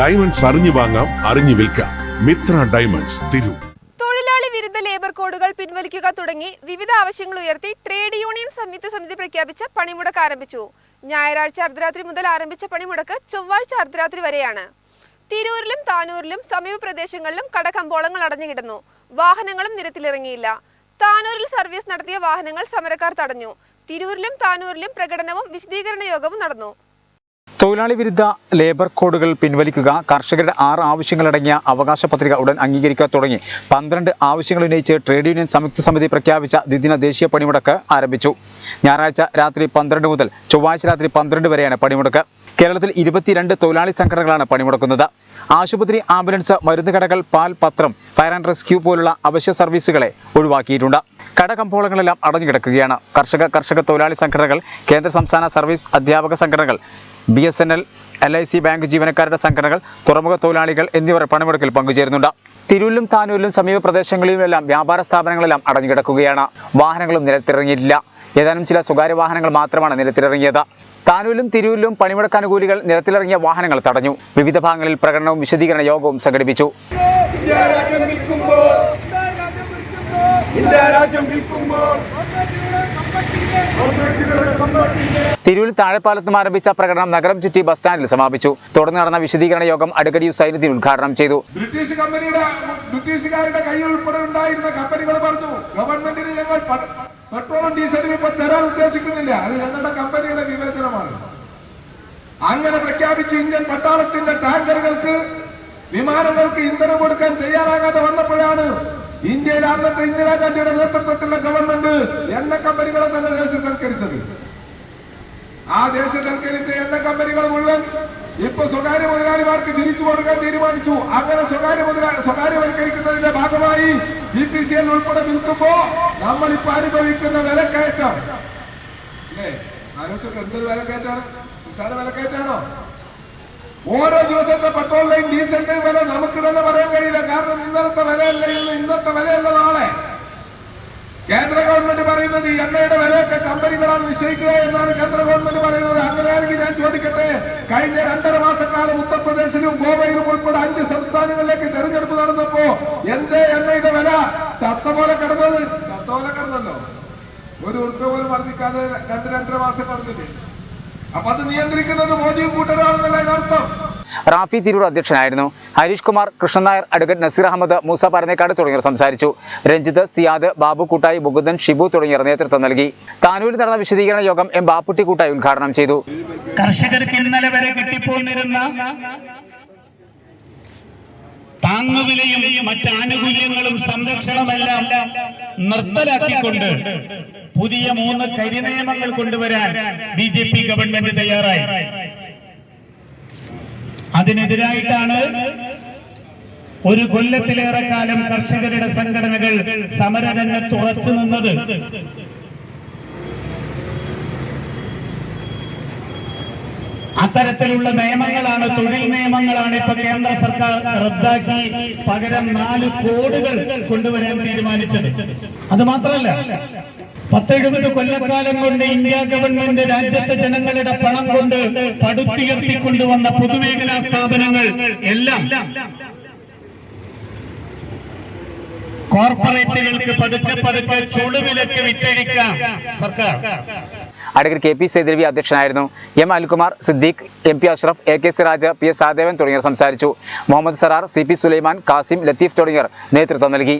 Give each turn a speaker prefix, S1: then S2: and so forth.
S1: Diamonds അറിഞ്ഞു വാങ്ങാം അറിഞ്ഞു വിൽക്കാം. മിത്ര ഡയമണ്ട്സ് തിരു.
S2: തൊഴിലാളി വിരുദ്ധ ലേബർ കോഡുകൾ പിൻവലിക്കുക തുടങ്ങി വിവിധ ആവശ്യങ്ങൾ ഉയർത്തി ട്രേഡ് യൂണിയൻ സംയുക്ത സമിതി പ്രഖ്യാപിച്ച പണിമുടക്ക് ആരംഭിച്ചു. ഞായറാഴ്ച അർദ്ധരാത്രി മുതൽ ആരംഭിച്ച പണിമുടക്ക് ചൊവ്വാഴ്ച അർദ്ധരാത്രി വരെയാണ്. തിരൂരിലും താനൂരിലും സമീപ പ്രദേശങ്ങളിലും കടകമ്പോളങ്ങൾ അടഞ്ഞുകിടന്നു. വാഹനങ്ങളും നിരത്തിലിറങ്ങിയില്ല. താനൂരിൽ സർവീസ് നടത്തിയ വാഹനങ്ങൾ സമരക്കാർ തടഞ്ഞു. തിരൂരിലും താനൂരിലും പ്രകടനവും വിശദീകരണ യോഗവും നടന്നു.
S3: തൊഴിലാളി വിരുദ്ധ ലേബർ കോഡുകൾ പിൻവലിക്കുക കർഷകരുടെ ആറ് ആവശ്യങ്ങളടങ്ങിയ അവകാശ പത്രിക ഉടൻ അംഗീകരിക്കുക തുടങ്ങി. പന്ത്രണ്ട് ആവശ്യങ്ങൾ ഉന്നയിച്ച് ട്രേഡ് യൂണിയൻ സംയുക്ത സമിതി പ്രഖ്യാപിച്ച ദ്വിദിന ദേശീയ പണിമുടക്ക് ആരംഭിച്ചു. ഞായറാഴ്ച രാത്രി പന്ത്രണ്ട് മുതൽ ചൊവ്വാഴ്ച രാത്രി പന്ത്രണ്ട് വരെയാണ് പണിമുടക്ക്. കേരളത്തിൽ ഇരുപത്തിരണ്ട് തൊഴിലാളി സംഘടനകളാണ് പണിമുടക്കുന്നത്. ആശുപത്രി ആംബുലൻസ് മരുന്ന് കടകൾ പാൽ പത്രം ഫയർ ആൻഡ് റെസ്ക്യൂ പോലുള്ള അവശ്യ സർവീസുകളെ ഒഴിവാക്കിയിട്ടുണ്ട്. കട കമ്പോളങ്ങളെല്ലാം അടഞ്ഞു കിടക്കുകയാണ് കർഷക കർഷക തൊഴിലാളി സംഘടനകൾ കേന്ദ്ര സംസ്ഥാന സർവീസ് അധ്യാപക സംഘടനകൾ B S N L L I C bank ജീവനക്കാരുടെ സംഘടനകൾ തുറമുഖ തൊഴിലാളികൾ എന്നിവർ പണിമുടക്കിൽ പങ്കുചേരുന്നുണ്ട്. തിരൂരിലും താനൂരിലും സമീപ പ്രദേശങ്ങളിലുമെല്ലാം വ്യാപാര സ്ഥാപനങ്ങളെല്ലാം അടഞ്ഞുകിടക്കുകയാണ്. വാഹനങ്ങളും നിരത്തിറങ്ങിയിട്ടില്ല ഏതാനും ചില സ്വകാര്യ വാഹനങ്ങൾ മാത്രമാണ് നിരത്തിലിറങ്ങിയത്. താനൂരിലും തിരൂരിലും പണിമുടക്ക് അനുകൂലികൾ നിരത്തിലിറങ്ങിയ വാഹനങ്ങൾ തടഞ്ഞു. വിവിധ ഭാഗങ്ങളിൽ പ്രകടനവും വിശദീകരണ യോഗവും സംഘടിപ്പിച്ചു.
S4: ഇന്ത്യ രാജ്യം വിൽക്കുമ്പോൾ
S3: തിരൂരിൽ താഴെപ്പാലത്തും ആരംഭിച്ച പ്രകടനം നഗരം ചുറ്റി ബസ് സ്റ്റാൻഡിൽ സമാപിച്ചു. തുടർന്ന് നടന്ന വിശദീകരണ യോഗം അടുക്കടി സൈനുദ്ദീൻ ഉദ്ഘാടനം ചെയ്തു.
S4: ബ്രിട്ടീഷ് കമ്പനിയുടെ ബ്രിട്ടീഷുകാരുടെ കയ്യിൽ ഉൾപ്പെടെ ഉണ്ടായിരുന്ന കമ്പനികൾ പറഞ്ഞു ഗവൺമെന്റിന് ഞങ്ങൾ പെട്രോളും ഡീസലും ഇപ്പൊ തരാൻ ഉദ്ദേശിക്കുന്നില്ല. അത് ഞങ്ങളുടെ കമ്പനിയുടെ വിവേചനമാണ്. അങ്ങനെ പ്രഖ്യാപിച്ച് ഇന്ത്യൻ പട്ടാളത്തിന്റെ ടാങ്കറുകൾക്ക് വിമാനങ്ങൾക്ക് ഇന്ധനം കൊടുക്കാൻ തയ്യാറാകാതെ വന്നപ്പോഴാണ് ഇന്ത്യയിലെ അന്നത്തെ ഇന്ദിരാഗാന്ധിയുടെ നേതൃത്വത്തിലുള്ള ഗവൺമെന്റ് എണ്ണ കമ്പനികളെ തന്നെ ദേശസൽക്കരിച്ചത് ആ ദേശസൽക്കരിച്ച എണ്ണ കമ്പനികൾ മുഴുവൻ ഇപ്പൊ സ്വകാര്യ മുതലാളിമാർക്ക് തിരിച്ചു കൊടുക്കാൻ തീരുമാനിച്ചു. അങ്ങനെ സ്വകാര്യ മുതലാ സ്വകാര്യവൽക്കരിക്കുന്നതിന്റെ ഭാഗമായി ബി പി സി എൽ ഉൾപ്പെടെ നിൽക്കുമ്പോ നമ്മൾ ഇപ്പൊ അനുഭവിക്കുന്ന വിലക്കയറ്റം. അല്ലേ ആലോചിച്ചൊക്കെ എന്തൊരു വിലക്കയറ്റാണ്? നിസ്സാര വിലക്കയറ്റാണോ? ഓരോ ദിവസത്തെ പെട്രോളിന്റെയും ഡീസലിന്റെയും വില നമുക്ക് തന്നെ പറയാൻ കഴിയില്ല. കാരണം ഇന്നത്തെ വിലയല്ല ഇന്ന് ഇന്നത്തെ വിലയല്ല നാളെ. കേന്ദ്ര ഗവൺമെന്റ് പറയുന്നത് ഈ എണ്ണയുടെ വിലയൊക്കെ കമ്പനികളാണ് നിശ്ചയിക്കുക എന്നാണ് കേന്ദ്ര ഗവൺമെന്റ് പറയുന്നത്. അങ്ങനെയാണെങ്കിൽ ഞാൻ ചോദിക്കട്ടെ കഴിഞ്ഞ രണ്ടര മാസക്കാലം ഉത്തർപ്രദേശിലും ഗോവയിലും ഉൾപ്പെടെ അഞ്ച് സംസ്ഥാനങ്ങളിലേക്ക് തെരഞ്ഞെടുപ്പ് നടന്നപ്പോ എന്തേ എണ്ണയുടെ വില? ചത്ത പോലെ കിടന്നത് ചത്ത പോലെ കിടന്നല്ലോ. ഒരു ഉറുപ്പ പോലും വർദ്ധിക്കാതെ രണ്ട് രണ്ടര മാസം കടന്നില്ലേ? അപ്പൊ അത് നിയന്ത്രിക്കുന്നത് മോദിയും കൂട്ടരാണെന്നുള്ള ഇതിനർത്ഥം
S3: റാഫി തിരൂർ അധ്യക്ഷനായിരുന്നു. ഹരീഷ് കുമാർ കൃഷ്ണൻ നായർ അഡ്വക്കേറ്റ് നസീർ അഹമ്മദ് മൂസ പരനേക്കാട് തുടങ്ങിയവർ സംസാരിച്ചു. രഞ്ജിത് സിയാദ് ബാബു കൂട്ടായി മുകുന്ദൻ ഷിബു തുടങ്ങിയവർ നേതൃത്വം നൽകി. താനൂരിൽ നടന്ന വിശദീകരണ യോഗം എം ബാപ്പുട്ടി കൂട്ടായി ഉദ്ഘാടനം ചെയ്തു.
S5: കർഷകർക്ക് ഇന്നലെ വരെ കിട്ടിപ്പോന്നിരുന്ന താങ്ങുവിലയും മറ്റ് ആനുകൂല്യങ്ങളും സംരക്ഷണമെല്ലാം നിർത്തലാക്കിക്കൊണ്ട് പുതിയ മൂന്ന് കരിനിയമങ്ങൾ കൊണ്ടുവരാൻ ബി ഗവൺമെന്റ് തയ്യാറായി. അതിനെതിരായിട്ടാണ് ഒരു കൊല്ലത്തിലേറെ കാലം കർഷകരുടെ സംഘടനകൾ സമരരംഗത്ത് ഉറച്ചു നിന്നത്. അത്തരത്തിലുള്ള നിയമങ്ങളാണ് തൊഴിൽ നിയമങ്ങളാണ് ഇപ്പൊ കേന്ദ്ര സർക്കാർ റദ്ദാക്കി പകരം നാല് കോഡുകൾ കൊണ്ടുവരാൻ തീരുമാനിച്ചത്. അത് മാത്രമല്ല പത്തെഴുപത് കൊല്ലക്കാലം കൊണ്ട് ഇന്ത്യ ഗവൺമെന്റ് രാജ്യത്തെ ജനങ്ങളുടെ പണം കൊണ്ട് പടുത്തുയർത്തിക്കൊണ്ടുവന്ന പൊതുമേഖലാ സ്ഥാപനങ്ങൾ എല്ലാം കോർപ്പറേറ്റുകൾക്ക് പതുക്കെ പതുക്കെ ചുളുവിലൊക്കെ വിറ്റഴിക്കാം. സർക്കാർ.
S3: അഡ്വക്കേറ്റ് കെ പി സേദേവി അധ്യക്ഷനായിരുന്നു. M Alkumar Siddique M P Ashraf A K Siraj P S Sadevan തുടങ്ങിയവർ സംസാരിച്ചു. മുഹമ്മദ് സറാർ സി പി സുലൈമാൻ കാസിം ലത്തീഫ് തുടങ്ങിയവർ നേതൃത്വം നൽകി.